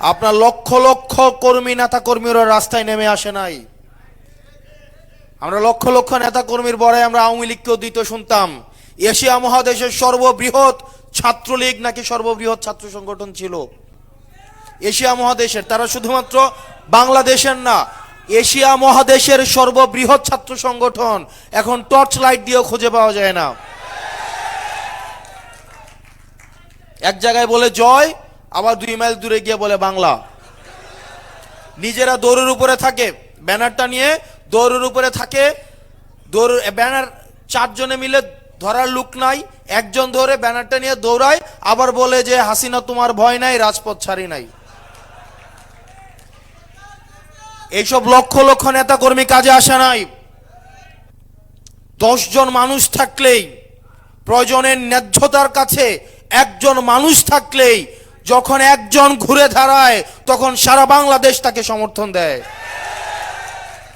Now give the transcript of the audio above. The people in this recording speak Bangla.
আপনার লক্ষ লক্ষ কর্মী নেতা কর্মীরা রাস্তায় নেমে আসে নাই। আমরা লক্ষ লক্ষ নেতা কর্মীর বড়াই আমরা আওয়ামী লীগকেও দিতে শুনতাম। এশিয়া মহাদেশের সর্ববৃহৎ ছাত্রলীগ নাকি সর্ববৃহৎ ছাত্র সংগঠন ছিল? এশিয়া মহাদেশের, তারা শুধুমাত্র বাংলাদেশের না, এশিয়া মহাদেশের সর্ববৃহৎ ছাত্র সংগঠন এখন টর্চ লাইট দিয়েও খুঁজে পাওয়া যায় না। এক জায়গায় বলে, জয় আবার দুই মাইল দূরে গিয়ে বলে বাংলা। নিজেরা দৌড়ের উপরে থাকে, ব্যানারটা নিয়ে দৌড়ের উপরে থাকে। দৌড় ব্যানার চারজনে মিলে ধরার লুক নাই, একজন ধরে ব্যানারটা নিয়ে দৌড়ায়, আবার বলে যে, হাসিনা, তোমার ভয় নাই, রাজপথ ছাড়ি নাই। এইসব লক্ষ লক্ষ নেতা কর্মী কাজে আসে নাই। জন মানুষ থাকলেই, প্রয়োজনের ন্যায্যতার কাছে একজন মানুষ থাকলেই যখন একজন ঘুরে দাঁড়ায় তখন সারা বাংলাদেশ তাকে সমর্থন দেয়।